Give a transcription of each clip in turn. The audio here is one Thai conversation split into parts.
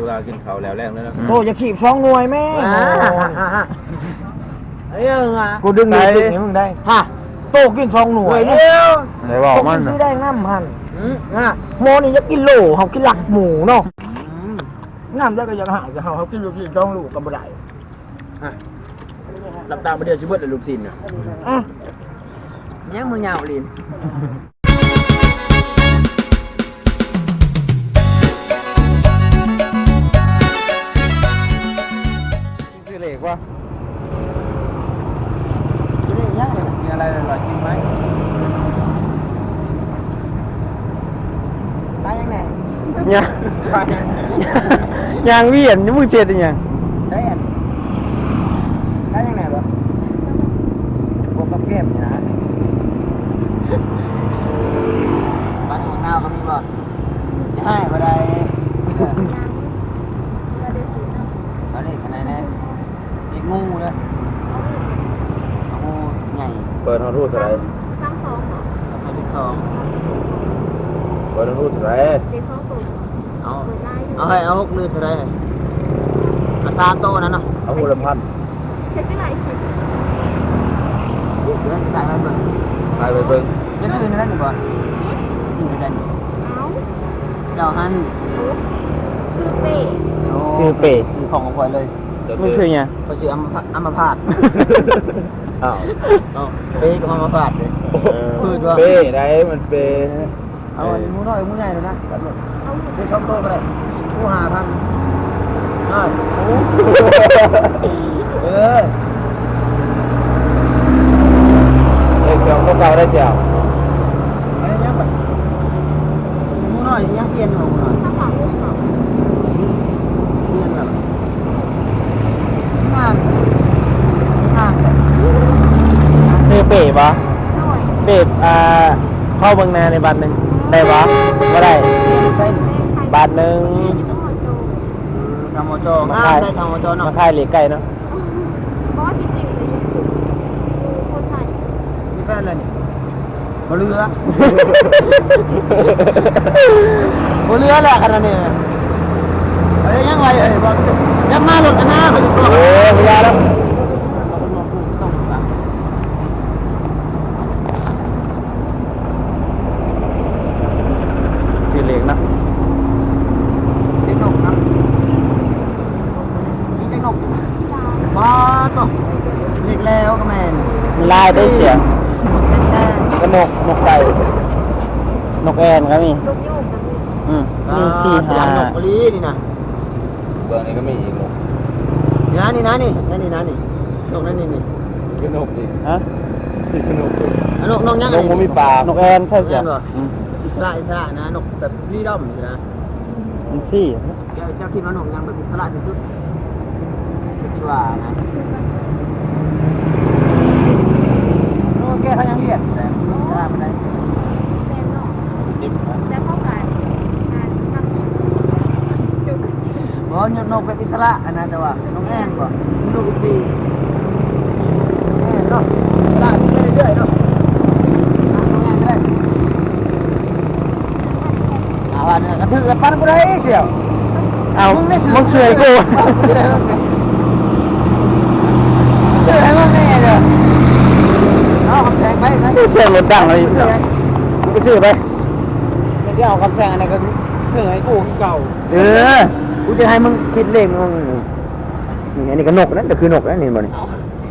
เวลากินข้าวแล้วแรงแล้วนะโตจะขีบสองหน่วยแม่ไอ้ยังอะกูดึงดึงดึงให้มึงได้ ฮะโตกินสองหน่วยเดียวไหนบอกโตมักินนซื้อน่ะได้น้ำหันฮะโมนี่จะกินโลเขากินหลักหมูเนาะน้ำได้ก็ยังหายจะเขาเขากินลูกชิ้นต้องลูกกับบ่ได้หลับตามาเดียวชิบเบิดเลยลูกศิษย์น่ะอะยังมือเหงาลิน ซื้อเหล็กวะมีอะไรอร่อยกินไหม ไปยังไง ยังยังเวียนยังมือเจ็ดอีหยัง ได้อันได้ยังไงบ่บวกกับเกมนี่นะ บ้านของเงาก็มีบ่จะให้บ่ได้เอาเลขอะไรนะเลขงูเลยเอางูใหญ่ เปิดห้องรูดเท่าไหร สามสองเหรอ แล้วก็เลขสอง เปิดห้องรูดเท่าไหร เด็กสองตัวเหรอ เอา เปิดได้อยู่ เอาให้เอาหกลืนเท่าไหรเอาสามโตวนั้นเนาะเอาหูละพันเช็คไม่ไหลชิปเดี๋ยวจ่ายมาเบิ่งตายไปเบิ่งไม่ลืนนั่นดีกว่าลืนนั่นเอ้าเจ้าหันคือเป้ซื้อเป๋ซื้อของของข่อยเลยเดี๋ยวมือซื้อหยังเขาซื้ออัมพาอัมพาตอ้าวเอาเป้กับอัมพาตเลย พืชวะ เป้ได้มันเป้เอาอันนี้หมูน้อยหมูใหญ่เลยนะกันหมดเอาหมดได้ช่องโตก็ได้หมูหาพัน น้อยเออเด็กเสียงก็เก่าได้เสียวไอ้ยังแบบมูน้อยยังเอียนหน้อยถ้าหวังเอเอียนแบบงามงามเลยซื้อเป๋ปะหน่อยเป๋อ่าเข้าบางนาในบัตรหนึ่งได้ปะไม่ได้ใช่บาทหนึ่ง ต้องหมดโจชาโมโจงามได้ชาโมโจเนาะมาค่ายเหล็กไก่เนาะบอสจริงๆเลยคนไทยมีแฟนอะไรนี่บ่เรือบ่เรือแหละขนาดนี้เอ้ยยังไงเอ้ยบอกยังมาหลุดนะเขาอยู่ตัวโอ้ยพยาแล้ว ต้องสั่ง ซื้อเหล็กเนาะ เด็กนกนะนี่เด็กนกว้าต้อง เล็กแล้วก็แมน ลาย ได้เสียงแค่กระนกนกไก่นกแอนก็มี ลูกโยกกับลูกอืมมีสี่ห้าหนกกะลีนี่นะเบอร์นี้ก็มีอีกหนกนี่นะนี่นะนี่นั่นนี่นะนี่นกนั่นนี่นี่คือนกอีกฮะคือขนกอีกอะนกนกยังนไงกมันมีปลานกแอนใช่เสียแม่นบ่อืมอิสระอิสระนะนกแบบฟรีดอมนะมีสี่เจ้าเจ้าคิดว่านกยังแบบอิสระที่สุดคิดว่านะ โอเคเขายังเรียนแต่อิสระมันได้แฟนเนาะจิ้มนะแต่เข้ากันงานทำอีกจุดบ่ยนกแบบอิสระอันนะแต่ว่านกแอ่นบ่นกอีซีแอ่นเนาะอิสระที่เรื่อยๆเนาะอะนกแอ่นก็ได้อาวันนี้กระทึกแล้วปั้นกูได้เชียวเอามึงเชื่อกู เชื่อให้มึงแน่เด้อเอาคำแสง ไปไปเชื่อรถดังเลยเชื่อมึงไปซื้อไปจะเอาคำแสงอะไรก็เชื่อให้กูเก่าเออ กูจะให้มึงคิดเลขมึงนี่อันนี้ก็นกนั่นก็คือนกนั่นนี่บ่นี่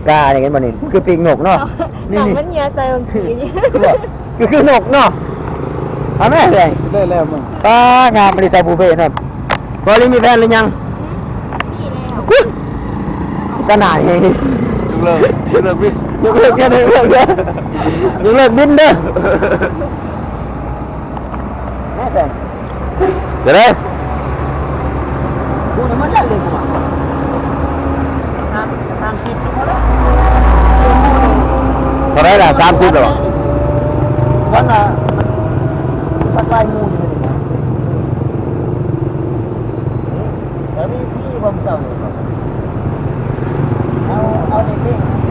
กาอย่างงี้บ่นี่คือปีกนกเนาะ นี่หนังนี่ มันเยียใส่บางทีนี่คือคือนกเนาะเอาแม่เลยได้แล้วมึงป้างามบริษัทบูเฟ่ครับบริมีแฟนหรือยังนี่แล้วขนาดนี้ยกเลิกยกเลิกพี่ยกเลิกแค่ยกเลิกเด้อยกเลิกบินเด้อแม่แฟนเดี๋ยวเลยกูนี่มันได้เลยกูว่าทาง ทางคิดเขาแล้วตอนนี้ละสามสิบแล้ววันน่ะมันสักลายงูอยู่นี่นะแล้วมีพี่บ่มเจ้าอยู่บ่เอาเอาเด็กๆ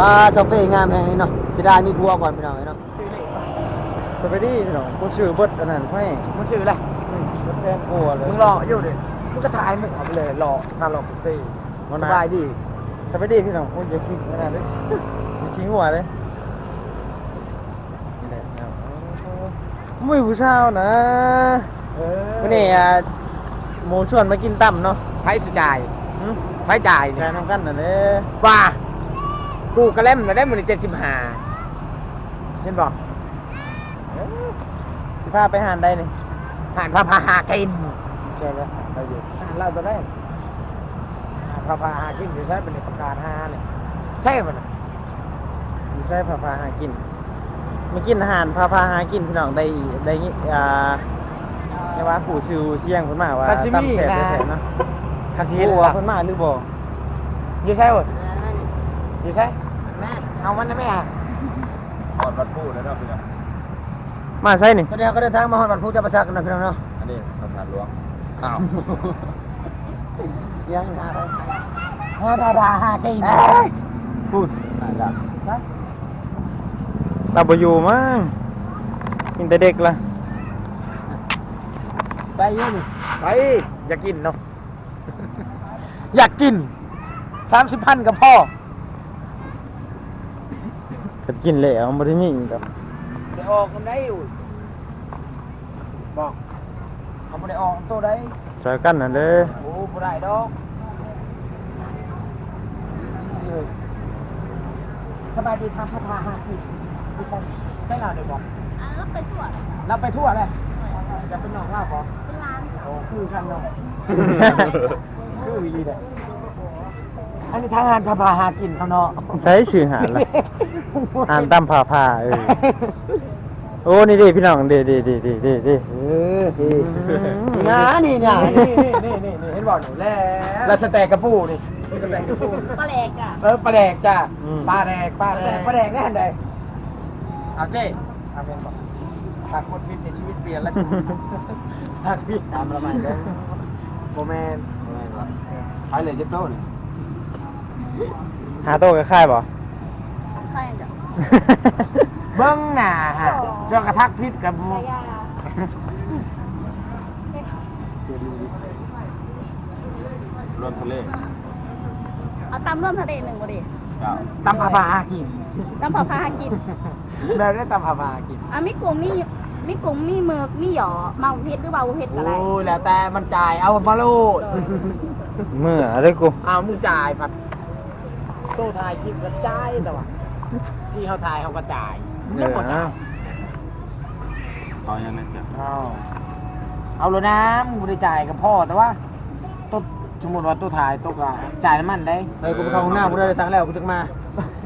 ตาาโซเฟ่งามแพงนี่เนาะเสียดายมีพัวก่อนพี่น้องเนาะสวัสดีพี่น้องกูชื่อเบิดอันนั้นให้มึงชื่ออะไรอืมรถแทนกลัวเลยมึงรออยู่ดิมึงก็ถ่ายมึงเอาไปเลยรอถ้ารอกูซี่วันสนั้นบายดีสวัสดีพี่น้องกูอย่าคิงขนาดนี้อย่าคิงหัวเลยนี่แหละครับไม่ผู้เช่านะเอวันนี้อะหมูชวนมากินตั้มเนาะไพ่สุจ่ายหึไพ่จ่ายแทเนี่ยนทำกันน่ะเด้ว่า กูกระเล่มมาได้หมื่นเจ็ดสิบห้าเห็นบอกสิพาไปหานได้นี่หานพาพาหากินเชื่อไหมไปอยู่หานเราจะได้หานพาพาหากินอยู่ใช่เป็นประกาศหาเนี่ยใช่ป่ะน่ะไม่ใช่พาพาหากินมากินอาหารพาพาหากินพี่น้องได้ได้ยิอ่าใช่ว่าผู้ชิวเชียงคนมาว่าคาชิมิตั้มแสบนะแสบเนาะคันทีผู้เลยว่าล่ะคนมาหรือบ่อยู่ใช่ป่ะ อยู่ใช่แม่เอามันนะแม่ก่อนวัดพูดแล้วเนาะพี่น้องมาใช่นี่ก็เดี๋ยวก็เดินทางมาฮอดบันพูจะประชักกันนะพี่น้องเนาะอันนี้สถานหลวงอ้าวยังหาไปหาพาพาหากินพูดอ่าจ้ะเราไปอยู่มั้งกินแต่เด็กละไปอยืนไป อยากกินเนาะ อยากกินสามสิบพันกับพ่อ ก็กินแล้วไม่ได้มีอีกดอกเดี๋ยวออกกันได้อยู่บอกเขาไม่ได้ออกตัวได้ใส่กันน่ะเด้อโอ้ไม่ได้ดอกนี่เลยสบายดีทำพัฒนาหากินทุกคนใช่เราเดี๋ยวบอกอันแล้วไปตรวจเราไปทั่วเลยจะเป็นน้องเล่าปะเป็นร้านโอ้คือกันเนาะคือวีเลยอันนี้ทางงานพาพาหากินเขาเนาะใช้ชื่อหาดละ หานตั้มพาพาเออโอ้นี่ดิพี่น้องเดิดิดิดิดิดิเออนี่งานี่เนี่ยนี่นี่นี่นี่เห็นบอกหนูแล้วแล้วสแต็กกระปูนี่สแต็กกระปูปลาแหลกอะเออปลาแดกจ้าปลาแดกปลาแดกปลาแดกแน่นใดเอาเจ้เอาเป็นบอกถ้าคนพิษในชีวิตเปลี่ยนแล้วถ้าพิษตามละมันเด้อโมเมนต์ไปเลยเจ็ดโต้นี่หาโต๊ะกับค่ายบ่ ใช่จ้ะเบิ้งหน้าฮะเจ้ากระทักพิษกับยายารวมทะเลเอาตำเริ่มทะเลหนึ่งบ่ดิเจ้าตำพาพาหากินตำผักพากินแบบได้ตำพาพาหากิน อะมีกุ้งมีมีกุ้งมีหมึกมีหยอเมาเพชรหรือเบาเพชรก็ได้โอ้ยแล้วแต่มันจ่ายเอามาโลดเมื่ออะไรกู เอามึงจ่ายพัดโต้ถ่ายคลิปกระจายแต่ว่า ที่เขาถ่ายเขากระจายแล้วก็จ่ายเอายังไงจ้ะเอาเอาเลยนะมึงบ่ได้จ่ายกับพ่อแต่ว่าตัวสมมติว่าตัวถ่ายตัวก็จ่ายน้ำมันได้เฮ้ยกูไปเข้าห้องน้ำกูได้สั่งแล้วกูถึงมา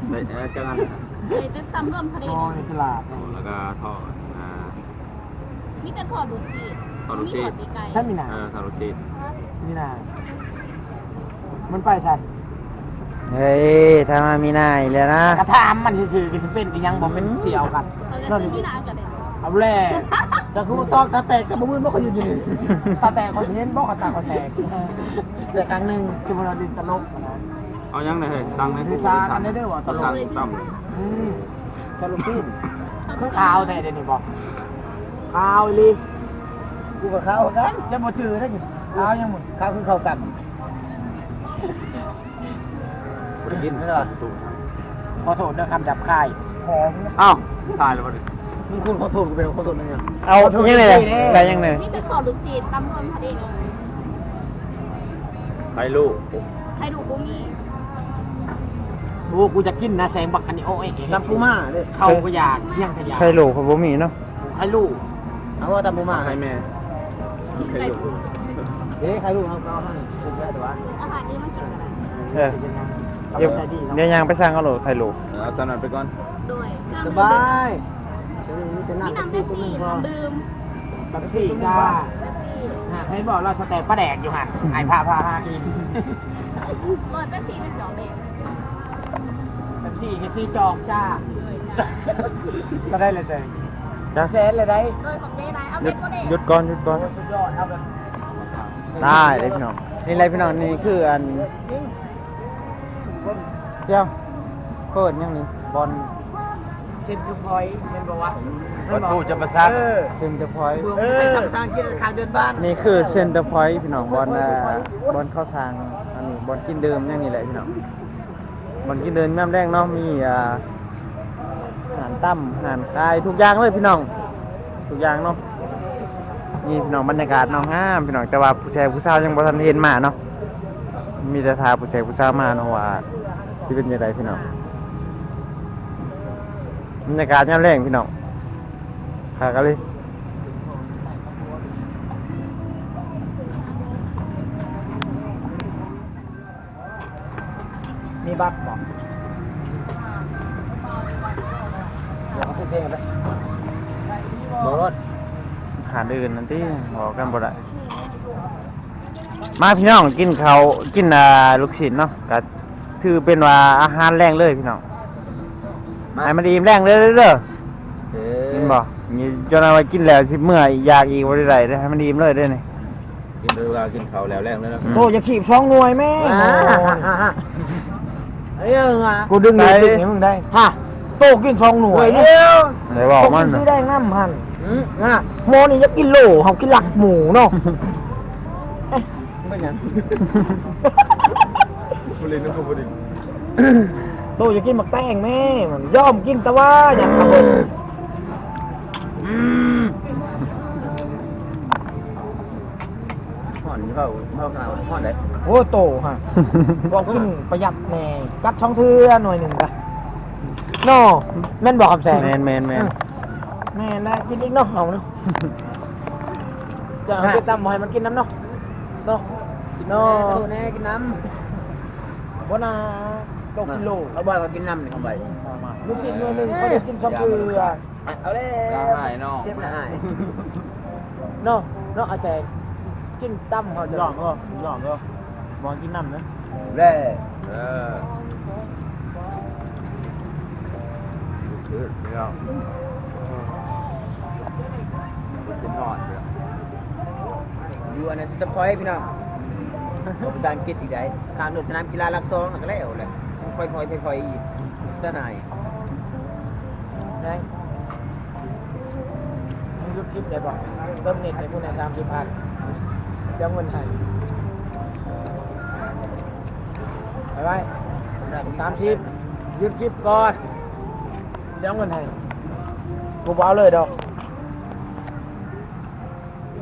ไปเออจังงั้นเลยเป็นตำเริ่มทะเลอ๋อในสลาดแล้วก็ทอดอ่ามีแต่ทอดดูสิทอดดูสิมีทอดปีไก่ใช่มีนาเออทารุจีนมีนามันไปสัน เฮ้ยถ้ามามีนายแล้วนะ กระทามมันซื่อๆก็จะเป็นอีหยังบอกเป็นเสี่ยวกันเราจะซื้อที่ร้านกันเลยเอาแร่แต่กูตอกตาแตกกับมือมันก็อยู่ดีตาแตกคอนเทนต์บอกกับตาคอนแตกแต่ครั้งหนึ่งจุมเราดินตลกนะเอายังไงเฮ้ยตั้งในคือซากันได้ด้วยวะตลกตั้งตั้มอืมตลกสิ้นคือขาวแต่เดี๋ยวนี้บอกขาวอีหลีกูกับขาวกันจะบ่ถือได้อยู่ขาวยังหมดขาวคือขาวกำกินไม่ได้ขอโทษด้วยคำหยาบคายหอมอ้าวตายแล้วบ่ดิมึงคุณขอโทษกูเป็นขอโทษนั่นยังเอายังไงเลยได้ยังไงมีแต่ทอดดูสิตำเริ่มทะเลเลยไปลูกใครดูกุ้งมีโอ้กูจะกินนะแสงบักอันนี้โอ้ยตำปูม่าเลยเขาก็อยากเที่ยงขยะใครโหลเขาบ่มีเนาะใครลูกเอาว่าตำปูม่าให้แม่ใครดูเอ๊ะใครลูกเอาเอาให้ถูกแล้วแต่ว่าอาหารนี้มันกินกันได้เออ เดี๋ยวเดี๋ยวยางไปสร้างเอาโหลใครโหลเอาสนัดไปก่อนโดยเครื่องสดื่มบายมีแต่มีน้ำน้ำซีเป๊ปกูนึซี่งพอน้ำดื่มแบบสี่จ้าเป๊ปซี่ให้บอกเราสเต็ปป้าแดกอยู่หันไอ้พาพาพากินเปิดเป๊ปซี่เป็นสองเด็กแบบสี่ก็สี่จอกจ้าก็ได้เลยเซจ้ะแสนเลยได้โดยของเจ๊นายเอาหยุเป็ดนก็เด็กหยุดก่อนหยุดก่อนสุดยอดเอาแบบได้เลยพี่น้องนี่อะไรพี่น้องนี่คืออัน เจ้าเปิดยังนี่บอลเซ็นทรัลพอยต์เป็นบ่วะประตูจะประซักเออเซ็นเตอร์พอยต์เมืองใช้ภาษาอังกฤษทางเดินบ้านนี่คือเซ็นเตอร์พอยต์พี่น้องบอลอ่าบอลเข้าสร้างอันนี้บอลกินเดิมอย่างนี้แหละพี่น้องบอลกินเดิมน้ำแรกเนาะมีอ่าอาหารตั้มอาหารคายทุกอย่างเลยพี่น้องทุกอย่างเนาะนี่พี่น้องบรรยากาศเน้องงามพี่น้องแต่ว่าผู้ชายผู้สาวยังบ่ทันเห็นมาเนาะมีแต่ทาผู้ชายผู้สาวมาเนาะว่า สิเป็นยังไงพี่น้องบรรยากาศยามแรงพี่น้องขากันเลยมีบัตรบอกเดี๋ยวเขาพูดเพลงกันไปบอกรถขาดอื่นนั่นที่บอกกันบ่ได้มาพี่น้องกินเขาวกินอ่าลูกชิ้นเนาะก็ ถือเป็นว่าอาหารแรงเลยพี่น้องให้มันอิ่มแรงเลยเด้อเด้อกินบ่นี่จนเอาไว้กินแล้วสิเมื่อยอยากอีกบ่ได้ได้เด้อให้มันอิ่มเลยเด้อนี่ กินเวลากินข้าวแล้วแรงเลยนะ โตจะขีบสองหน่วยแม่เอ้ยอะกูดึงดึงดึงให้มึงได้ฮะโตกินสองหน่วยเดียวได้บอกมัน ซื้น่ะอได้น้ำหันนะโมนี่จะกินโลเขากินหลักหมูเนาะ เป็นยัง บุรีนึกว่าบุรีโตจะกินหมักแตงแม่มันยอมกินแต่ว่าอย่างครับผมห่อนเข้าเข้าขนาดห่อนได้โอ้โตฮะบอกกินประหยัดแน่กัดสองเทือหน่วยหนึ่งกะโน่แม่นบอกคำแสงแมนแมนแมนแม่นะกินอีกเนาะเอาเนาะจะเอาไปตำบ่ให้มันกินน้ำเนาะเนาะเนาะแน่กินน้ บ่นาโลกิโลำเขาบอกว่ากินน้ำนี่เข้าไปลูกชิ้นหน่วยหนึ่งเขาได้กินสองเทือเอาเลยหายน้องเจ็บหน่ายเนาะเนาะอาแสงกินตำเขาจะหยอกก็หยอกก็บอลกินน้ำนะเล่เออคือเรื่องกินนอนเดี๋ยวอยู่อันนั้นสตาร์พอยต์พี่น้อง ภาษาอังกฤษอีกได้ทางเดินสนามกีฬาลักซองนั่นก็แล้วแหละค่อยๆค่อยๆอีกเจ้านายได้ยุดคลิปได้ป่ะเติมเน็ตให้กูในสามสิบพันจะเอาเงินให้ไปไว้สามสิบยุดคลิปก่อนจะเอาเงินให้กูบ่เอาเลยดอก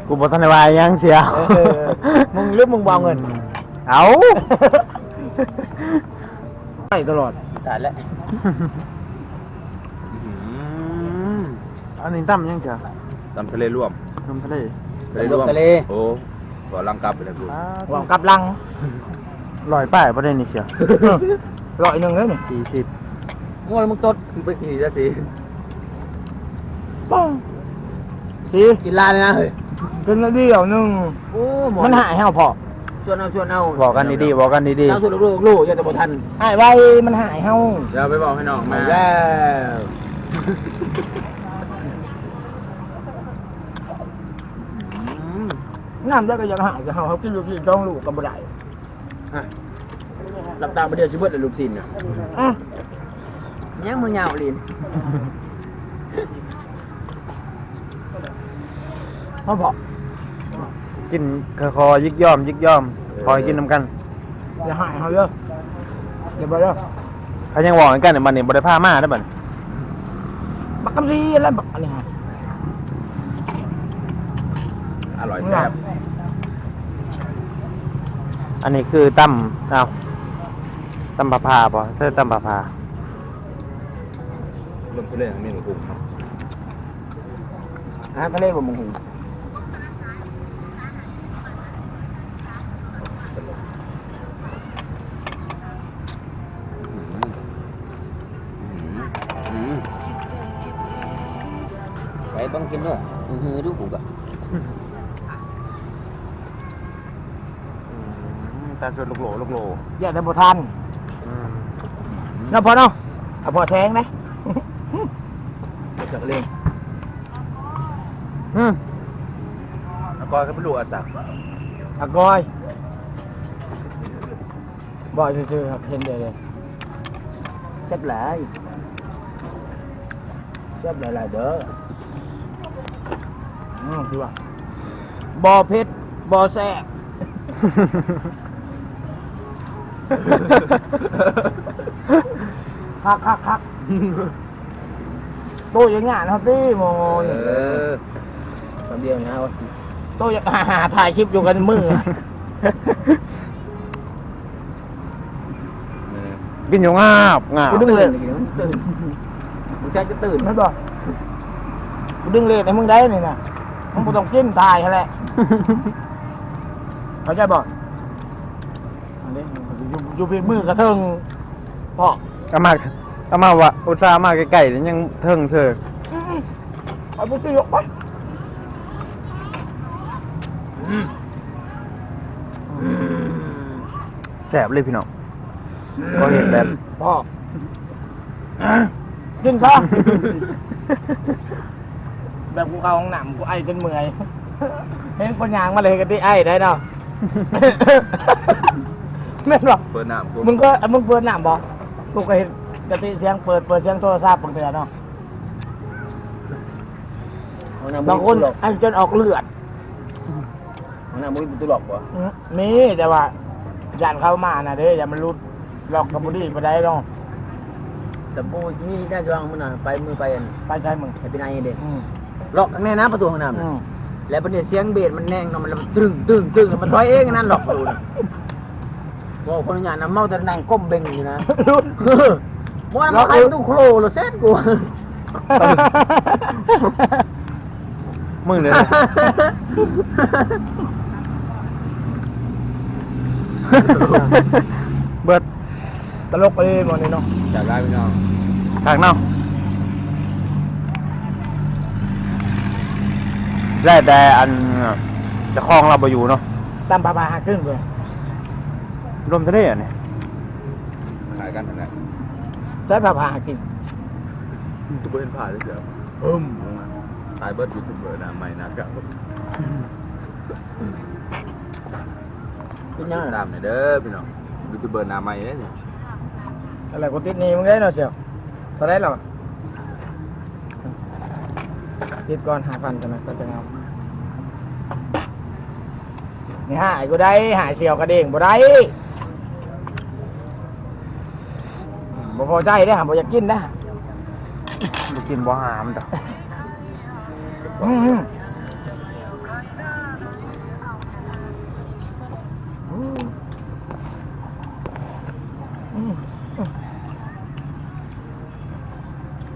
กูบ่ทันได้ว่าหยังเสียเออมึงหรือมึงบ่เอาเงินเอา ให้ตลอดตายแล้วอันนี้ตั้มยังจ้ะตำทะเลร่วมน้ำทะเลทะเล โอ้ก่อลังกลับไปเลยกูหวังกลับลังลอยป้ายประเด็นนี่เสียร้อยหนึ่งเลยนี่สี่สิบง่วงมึงตดไปขี่จะสิป้องสีกินลาเลยนะเฮ้ย เป็นเดียวหนึ่งโอ้หมมันหายให้เอาพอชวนเอาชวนเอาบอกกันดีๆบอกกันดีเอาชวนลูกๆลูกอย่าแต่บ่ทันหายไวมันหายเฮาเดี๋ยวไปบอกให้น้องมาแล้วน้ำได้ก็ยังหายจะเฮาเขากินลูกชิ้นต้องลูกกับบ่ได้หลับตาประเดี๋ยวชิเบิดเลยลูกศิษย์น่ะอะยังมึงยาวลิน เขาบอกๆกินคอๆยิกย่อม ยิกย่อมคอยกินน้ำกันอย่าหายเฮาเยอะเดี๋ยวไปเด้อเขายังบอกกันเนี่ยมันเนี่ยบริผ้ามาได้อบัดบักกำซีอะไรบักอันนี้ฮะอร่อยแซ่บอันนี้คือตั้มเอาตั้มปลาพาป่ะใช่ตั้มปลาพาเริ่มทะเลทางนี้หนูกุ้งครับอาหารทะเลบ่มึงหูอื กินด้วยหือดูกูกะตาสดลูกโหลลูกโหลอย่าแต่บ่ทันอืมเนาะพอเนาะเอาพอแซงนะจักเล่งอืมแล้วก็เขาเป็นลูกอาสักอากอยบ่อยซื่อๆครับเห็นเดี๋ยวเลยแซ่บหลายแซ่บหลายๆเด้ ออืมคือว่าบ่อเพชรบ่อแซ่บคักคักคักโตยังงานเขาตีโมเอนี่อคำเดียวนะว่าโตยังหาถ่ายคลิปอยู่กันมือกินอยู่งาบงาบกูดึงตื่เลนยอีกแล้วตื่นมึงใช่จะตื่นไม่บอกกูดึงเลยในมึงได้นี่นะ มึงบ่ต้องกินตายแหละเข้าใจบ่อันนี้อยู่อยู่ปีมือกระเทิงพ่อเอามาเอามาว่าอุตส่าห์มาใกล้ๆแล้วยังเทิงเชอเอาปุ๊บยกไปแสบเลยพี่น้องก็เห็นแบบพ่อกินซะ แบบกูเข้าห้องน้ำกูไอจนเมื่อย เห็นคนยางมาเลยกันที่ไอได้เนาะ แม่นบ่เปิดน้ำกูมึงก็มึงเปิดน้ำบ่กูก็เห็นกะติเสียงเปิดเปิดเสียงโทรศัพท์บางเทื่อเนาะบางคนไอจนออกเลือดมันน่ะมึงเป็นตัวหลอกปะอืมมีแต่ว่าย่านเข้ามาน่ะเด้อย่ามันรุดหลอกกับบุรีไปได้เนาะสมบูรณ์นี่ได้ช่วงมึงน่ะไปมือไปอันไปใช้มึงไปเป็นนายเด็ก อืมห ลอกข้างในนะประตูห้องน้ำอืน่ะมแล้วประเดี๋ยวเสียงเบสมันแน่งเนาะมันแล้วมันตึงตึงตึงแล้วมันถอยเองอันนั่นหลอกประตูน่ะบอกคนอย่างนั้นเมาแต่นั่งก้มเบ่งอยู่นะรุดว่าเราใครตู้โครเราเซ็ตกูมึงเลยเบิดตลกไปเลยหมดนี่เนาะ จากได้พี่น้องทางเนาะ ได้แต่อันจะคลองเราไปอยู่เนาะตามปลาปลาหาขึ้นเลยรวมทะเลอะเนี่ยขายกันทางไหนใช้ปลาปลาหากินทุกคนผ่านเลยเดี๋ยวอืมขายเบิร์ดยูทูบเบอร์นะใหม่นะครับเป็นยังไงตามหน่อยเด้อพี่น้องยูทูบเบอร์หน้าใหม่เนี่ยอะไรกูติดหนี่มึงได้เนาะเสียวเท่าไรหรอ ติดก่อนหาพันใช่ไหมก็จะเอานี่หายกูได้หายเสียวกระเด้งบ่ได้บ่พอใจได้อหาบ่อยากกินนะไปกินบ่หามดอกอืมอืมอืม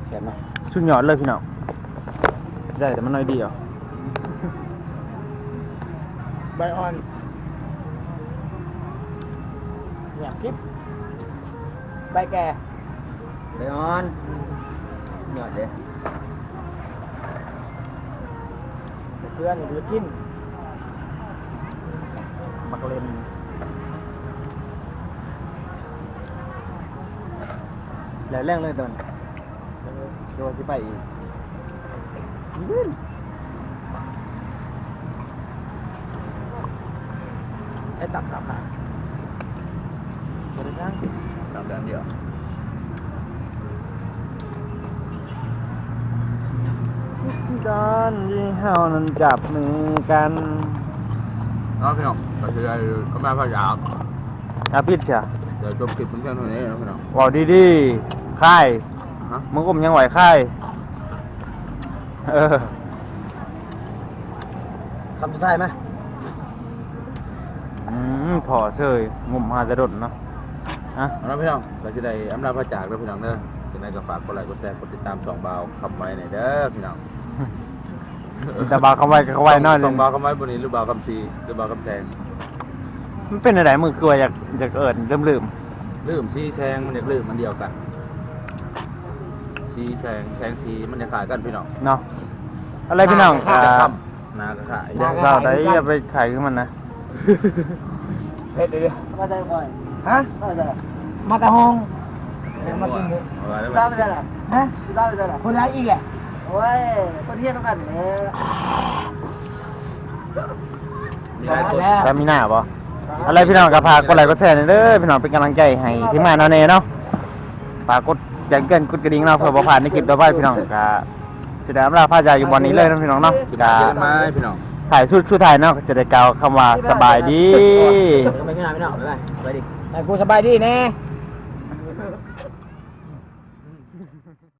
แซ่บเนาะชุดยอดเลยพี่น้อง ได้แต่มันน้อยเดียวใบอ่อนอยากกินใบแก่ไปออนยอดเด้เพื่อนหรือกินบักเลนแล้วแรงเลยตอนโดนที่ไปอีก ไอ้ตับตับอะบริษัทตามด้านเดียวตอนที่เฮานั้นจับมือกันเนาะพี่น้องก็คือก็มาพยายามอาพิษเสียเดี๋ยวจบคลิปเพื่อนๆเท่านี้นะพี่น้องเว่าดีๆค่ายฮะมึงอมยังไหวค่าย เออคำสุดท้ายไหมอืมพอเสยงมหาจะดดเนาะฮะเอาละพี่น้องก็จะได้อำลาพระจากแล้วพี่น้องเด้อจะได้ก็ฝากกดไลค์กดแชร์กดติดตามสองบาวคำไว้หน่อยเด้อพี่น้องแต่บาเขาไว้ก็เขาไว้น้อยหสนึองงบาวคำไว้บนนี้หรือบาวคำซีหรือบาวคำแซงมันเป็นอะไรมึงกลัวอยากอยากเอิญเริ่มลืม ลืมซีแซงมันอยากลืมมันเดียวกัน ซีแซงแซงซีมันจะขายกันพี่น้องเนาะอะไรพี่น้องค่าอ่าแต่ค่นาก็ขายนาเศร้าได้อย่าไปขายขึ้นมันนะเฮ็ดเดี๋ยวมาได้ก่อนๆฮะมาได้มาแต่ห้องเดี๋ยวมากินเถอะเอาไว้แล้วทราบไปได้ละฮะทราบไปได้ละคนร้ายอีกแหละโอ้ยคนเที่ยงต้องกันเลยมีหลายคนแล้วซามิน่าปะอะไรพี่น้องกับพากกดไลค์กดแชร์หน่อยเด้อพี่น้องเป็นกำลังใจให้ทีมงานเราเน่เนาะฝากกด แจ้งเตือนกดกระดิ่งเนาะเพื่อบ่พลาดในคลิปต่อไปพี่น้องก็สิได้อำลาพาจากอยู่บอนนี้เลยนะพี่น้องเนาะกินก็เยอะไหมพี่น้อง ถ่ายชุดชุดถ่ายเนาะก็สิได้กล่าวคำว่าสบายดี ไปขึ้นมาพี่น้องไปไปไปดิ แต่กูสบายดีแน่